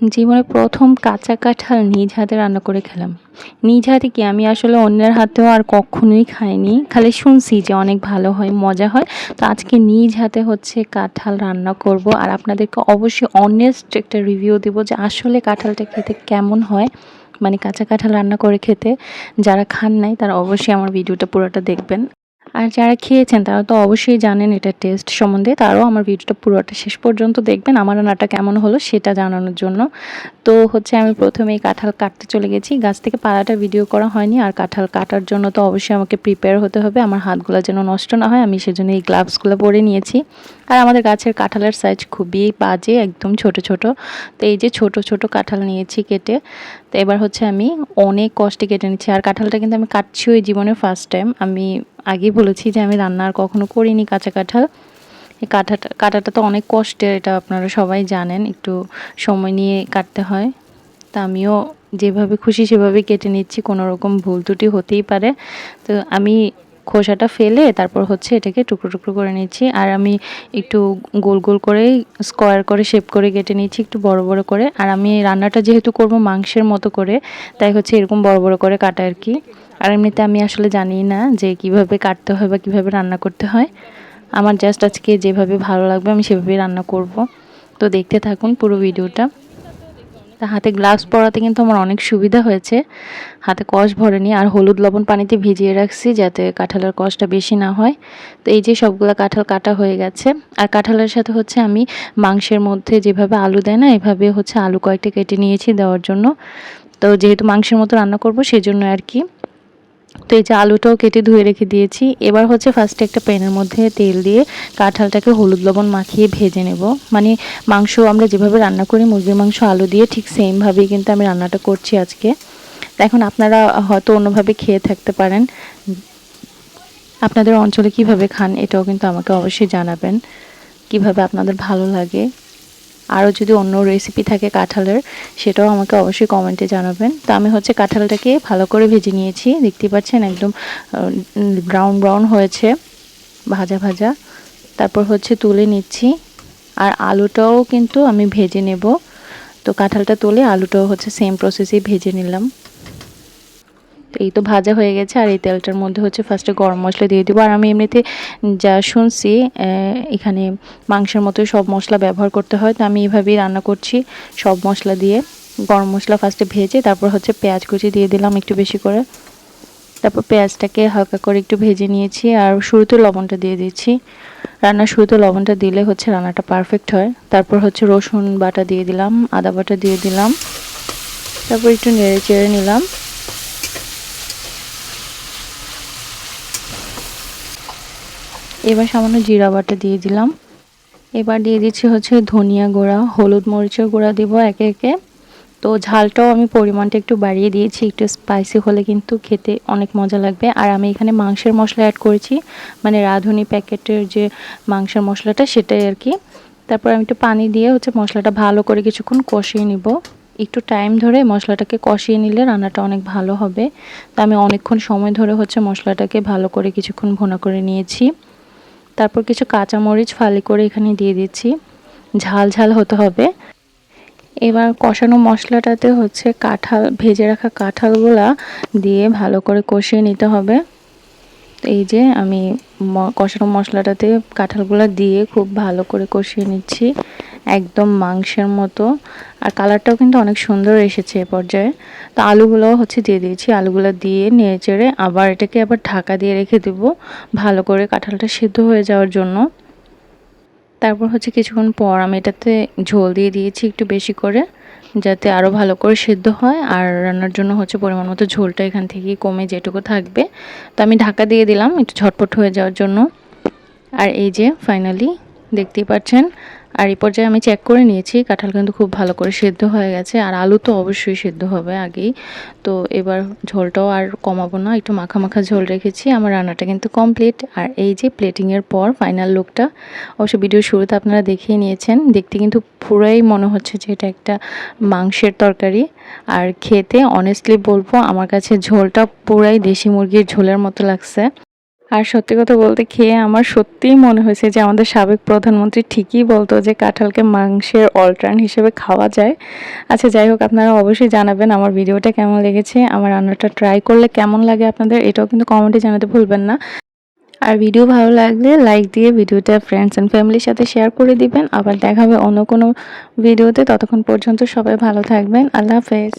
জীবনে প্রথম কাঁচা কাঁঠাল নিজ হাতে রান্না করে খেলাম। নিজ হাতে কি? আমি আসলে অন্যের হাতেও আর কখনোই খাইনি। খালি শুনছি যে অনেক ভালো হয়, মজা হয়। তো আজকে নিজ হাতে হচ্ছে কাঁঠাল রান্না করব আর আপনাদেরকে অবশ্যই অনেস্ট একটা রিভিউ দেব যে আসলে কাঁঠালটা খেতে কেমন হয়। মানে কাঁচা কাঁঠাল রান্না করে খেতে যারা খান নাই তারা অবশ্যই আমার ভিডিওটা পুরোটা দেখবেন। আর যারা খেয়েছেন তারা তো অবশ্যই জানেন এটা টেস্ট সম্বন্ধে। তারাও আমার ভিডিওটা পুরোটা শেষ পর্যন্ত দেখবেন আমার রান্নাটা কেমন হলো সেটা জানানোর জন্য। তো হচ্ছে আমি প্রথমে এই কাঁঠাল কাটতে চলে গেছি। গাছ থেকে পাড়াটা ভিডিও করা হয়নি, আর কাঁঠাল কাটার জন্য তো অবশ্যই আমাকে প্রিপেয়ার হতে হবে। আমার হাতগুলো যেন নষ্ট না হয়, আমি সেজন্য এই গ্লাভসগুলো পরে নিয়েছি। আর আমাদের গাছের কাঁঠালের সাইজ খুবই বাজে, একদম ছোট ছোট। তো এই যে ছোট ছোট কাঁঠাল নিয়েছি কেটে, তো এবার হচ্ছে আমি অনেক কষ্টে কেটে নিচ্ছি। আর কাঁঠালটা কিন্তু আমি কাটছি ওই জীবনে ফার্স্ট টাইম আমি আগেই বলেছি যে আমি রান্না আর কখনো করিনি কাঁচা কাঁঠাল কাঁঠাটা কাঁটাটা তো অনেক কষ্টের, এটা আপনারা সবাই জানেন, একটু সময় নিয়ে কাটতে হয়। তা আমিও যেভাবে খুশি সেভাবে কেটে নিচ্ছি, কোনো রকম ভুল ত্রুটি হতেই পারে। তো আমি খোসাটা ফেলে তারপর হচ্ছে এটাকে টুকরো টুকরো করে নিচ্ছি। আর আমি একটু গোল গোল করে স্কোয়ার করে শেপ করে কেটে নিচ্ছি একটু বড় বড় করে। আর আমি রান্নাটা যেহেতু করব মাংসের মতো করে, তাই হচ্ছে এরকম বড় বড় করে কাটা আর কি। আর এমনিতে আমি আসলে জানি না যে কীভাবে কাটতে হয় বা কীভাবে রান্না করতে হয়। আমার জাস্ট আজকে যেভাবে ভালো লাগবে আমি সেভাবেই রান্না করব। তো দেখতে থাকুন পুরো ভিডিওটা। তা হাতে গ্লাভস পরাতে কিন্তু আমার অনেক সুবিধা হয়েছে। হাতে কষ ভরেনি আর হলুদ লবণ পানিতে ভিজিয়ে রাখছি যাতে কাঁঠালের কষটা বেশি না হয়। তো এই যে সবগুলো কাঁঠাল কাটা হয়ে গেছে। আর কাঁঠালের সাথে হচ্ছে আমি মাংসের মধ্যে যেভাবে আলু দেয় না, এভাবে হচ্ছে আলু কয়েকটা কেটে নিয়েছি দেওয়ার জন্য। তো যেহেতু মাংসের মতো রান্না করব, সেজন্য আর কি। তো এই যে আলুটাও কেটে ধুয়ে রেখে দিয়েছি। এবার হচ্ছে ফার্স্টে একটা প্যানের মধ্যে তেল দিয়ে কাঁঠালটাকে হলুদ লবণ মাখিয়ে ভেজে নেব। মানে মাংস আমরা যেভাবে রান্না করি, মুরগির মাংস, আলু দিয়ে ঠিক সেমভাবেই কিন্তু আমি রান্নাটা করছি আজকে। এখন আপনারা হয়তো অন্যভাবে খেয়ে থাকতে পারেন। আপনাদের অঞ্চলে কীভাবে খান এটাও কিন্তু আমাকে অবশ্যই জানাবেন। কীভাবে আপনাদের ভালো লাগে। আরও যদি অন্য রেসিপি থাকে কাঁঠালের, সেটাও আমাকে অবশ্যই কমেন্টে জানাবেন। তো আমি হচ্ছে কাঁঠালটাকে ভালো করে ভেজে নিয়েছি। দেখতে পাচ্ছেন একদম ব্রাউন ব্রাউন হয়েছে, ভাজা ভাজা। তারপর হচ্ছে তুলে নিচ্ছি। আর আলুটাও কিন্তু আমি ভেজে নেব। তো কাঁঠালটা তুলে আলুটাও হচ্ছে সেম প্রসেসেই ভেজে নিলাম। এই তো ভাজা হয়ে গেছে আর এই তেলটার মধ্যে হচ্ছে ফার্স্টে গরম মশলা দিয়ে দেবো। আর আমি এমনিতে যা শুনছি এখানে মাংসের মতো সব মশলা ব্যবহার করতে হয়, তো আমি এইভাবেই রান্না করছি সব মশলা দিয়ে। গরম মশলা ফার্স্টে ভেজে তারপর হচ্ছে পেঁয়াজ কুচি দিয়ে দিলাম একটু বেশি করে। তারপর পেঁয়াজটাকে হালকা করে একটু ভেজে নিয়েছি আর শুরুতে লবণটা দিয়ে দিচ্ছি। রান্নার শুরুতে লবণটা দিলে হচ্ছে রান্নাটা পারফেক্ট হয়। তারপর হচ্ছে রসুন বাটা দিয়ে দিলাম, আদা বাটা দিয়ে দিলাম। তারপর একটু নেড়ে চেড়ে নিলাম। এবার সামান্য জিরা বাটা দিয়ে দিলাম। এবার দিয়ে দিচ্ছি হচ্ছে ধনিয়া গুঁড়া, হলুদ মরিচের গুঁড়া দিব একে একে। তো ঝালটাও আমি পরিমাণটা একটু বাড়িয়ে দিয়েছি, একটু স্পাইসি হলে কিন্তু খেতে অনেক মজা লাগবে। আর আমি এখানে মাংসের মশলা অ্যাড করেছি মানে রাঁধুনি প্যাকেটের যে মাংসের মশলাটা সেটাই আর কি। তারপর আমি একটু পানি দিয়ে হচ্ছে মশলাটা ভালো করে কিছুক্ষণ কষিয়ে নিব। একটু টাইম ধরে মশলাটাকে কষিয়ে নিলে রান্নাটা অনেক ভালো হবে। তা আমি অনেকক্ষণ সময় ধরে হচ্ছে মশলাটাকে ভালো করে কিছুক্ষণ ভোনা করে নিয়েছি। তারপর কিছু কাঁচামরিচ ফালি করে এখানে দিয়ে দিচ্ছি। ঝাল ঝাল হতে হবে। এবার কষানো মশলাটাতে হচ্ছে কাঁঠাল, ভেজে রাখা কাঁঠালগুলা দিয়ে ভালো করে কষিয়ে নিতে হবে। এই যে আমি কষানো মশলাটাতে কাঁঠালগুলা দিয়ে খুব ভালো করে কষিয়ে নিচ্ছি। একদম মাংসের মতো। আর কালারটাও কিন্তু অনেক সুন্দর এসেছে এ পর্যায়ে। তো আলুগুলো হচ্ছে দিয়ে দিয়েছি। আলুগুলো দিয়ে নিয়ে চেড়ে আবার এটাকে আবার ঢাকা দিয়ে রেখে দেবো ভালো করে কাঁঠালটা সিদ্ধ হয়ে যাওয়ার জন্য। তারপর হচ্ছে কিছুক্ষণ পর আমি এটাতে ঝোল দিয়ে দিয়েছি একটু বেশি করে যাতে আরও ভালো করে সেদ্ধ হয়। আর রান্নার জন্য হচ্ছে পরিমাণ মতো ঝোলটা এখান থেকে কমে যেটুকু থাকবে। তো আমি ঢাকা দিয়ে দিলাম একটু ঝটপট হয়ে যাওয়ার জন্য। আর এই যে ফাইনালি দেখতেই পাচ্ছেন আর এই পর্যায়ে আমি চেক করে নিয়েছি, কাঁঠাল কিন্তু খুব ভালো করে সেদ্ধ হয়ে গেছে, আর আলু তো অবশ্যই সেদ্ধ হবে আগেই। তো এবার ঝোলটাও আর কমাবো না, একটু মাখা মাখা ঝোল রেখেছি, আমার রান্নাটা কিন্তু কমপ্লিট আর এই যে প্লেটিংয়ের পর ফাইনাল লুকটা অবশ্য ভিডিও শুরুতে আপনারা দেখিয়ে নিয়েছেন, দেখতে কিন্তু পুরাই মনে হচ্ছে যে এটা একটা মাংসের তরকারি। আর খেতে অনেস্টলি বলব, আমার কাছে ঝোলটা পুরাই দেশি মুরগির ঝোলের মতো লাগছে। আর সত্যি কথা বলতে খেয়ে আমার সত্যিই মনে হয়েছে যে আমাদের সাবেক প্রধানমন্ত্রী ঠিকই বলতো যে কাঁঠালকে মাংসের অল্টার্ন হিসেবে খাওয়া যায়। আচ্ছা যাই হোক, আপনারা অবশ্যই জানাবেন আমার ভিডিওটা কেমন লেগেছে, আমার রান্নাটা ট্রাই করলে কেমন লাগে আপনাদের, এটাও কিন্তু কমেন্টে জানাতে ভুলবেন না। আর ভিডিও ভালো লাগলে লাইক দিয়ে ভিডিওটা ফ্রেন্ডস অ্যান্ড ফ্যামিলির সাথে শেয়ার করে দিবেন। আবার দেখা হবে অন্য কোনো ভিডিওতে, ততক্ষণ পর্যন্ত সবাই ভালো থাকবেন। আল্লাহ হাফেজ।